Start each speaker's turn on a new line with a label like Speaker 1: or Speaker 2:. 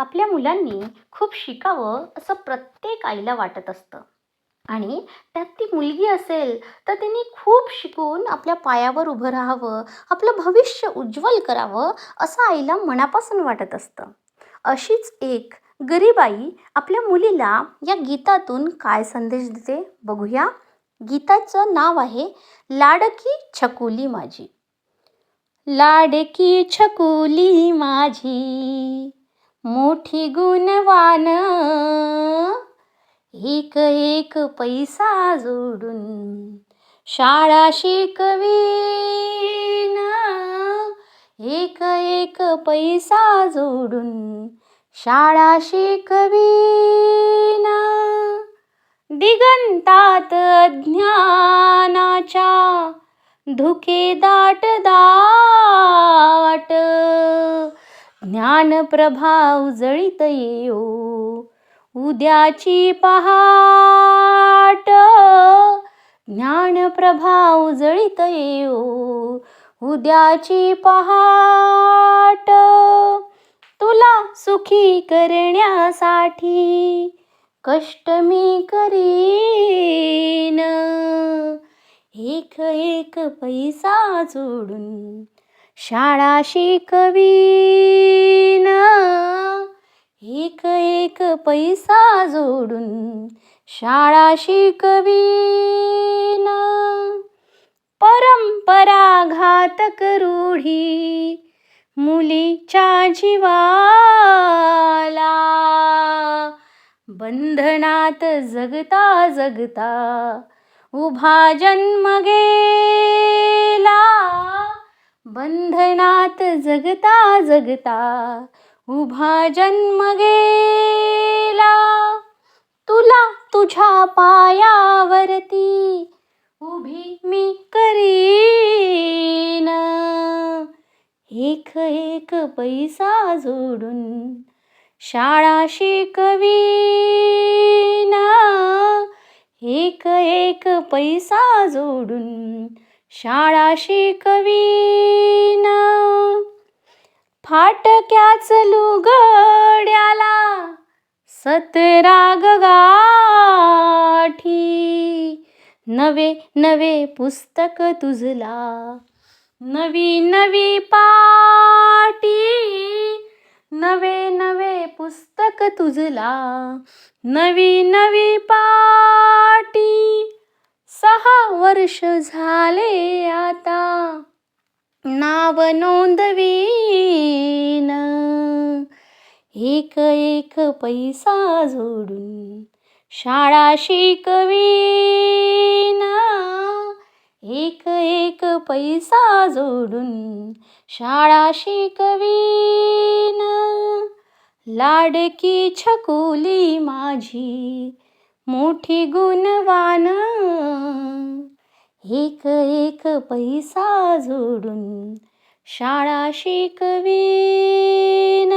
Speaker 1: आपल्या मुलांनी खूप शिकावं असं प्रत्येक आईला वाटत असतं. आणि त्यात ती मुलगी असेल तर त्यांनी खूप शिकून आपल्या पायावर उभं राहावं आपलं भविष्य उज्ज्वल करावं असं आईला मनापासून वाटत असतं. अशीच एक गरीब आई आपल्या मुलीला या गीतातून काय संदेश देते बघूया. गीताचं नाव आहे लाडकी छकुली माझी. लाडकी छकुली माझी. मोठी गुणवान. एक एक पैसा जोडून शाळा शिकवीन. एक एक पैसा जोडून शाळा शिकवीन. दिगंतात ज्ञानाच्या धुके दाट दाट. ज्ञान प्रभा उजळीत येऊ उद्याची पहाट ज्ञान प्रभा उजळीत येऊ उद्याची पहाट तुला सुखी करण्यासाठी कष्ट मी करीन. एक एक पैसा जोडून शाळा शिकवीन. एक एक पैसा जोडून शाळा शिकवीन. परंपराघातक रूढी मुलीच्या जीवाला. बंधनात जगता जगता उभा जन्म गेला बंधनात जगता जगता उभा जन्म गेला. तुला तुझ्या पायावरती उभी मी करीन. एक एक पैसा जोडून शाळा शिकवीन. एक एक पैसा जोडून शाळा शिकवी फाटक्याच लुगड्याला सतराग गाठी. नवे नवे पुस्तक तुझला. नवी नवी पाटी. नवे नवे पुस्तक तुझला. नवी नवी पाटी. सहा वर्ष झाले आता. नाव नोंदवीन. एक एक पैसा जोडून शाळा शिकवीन. एक एक पैसा जोडून शाळा शिकवीन. लाडकी छकुली माझी मोठी गुणवान. एक एक पैसा जोडून शाळा शिकवीन.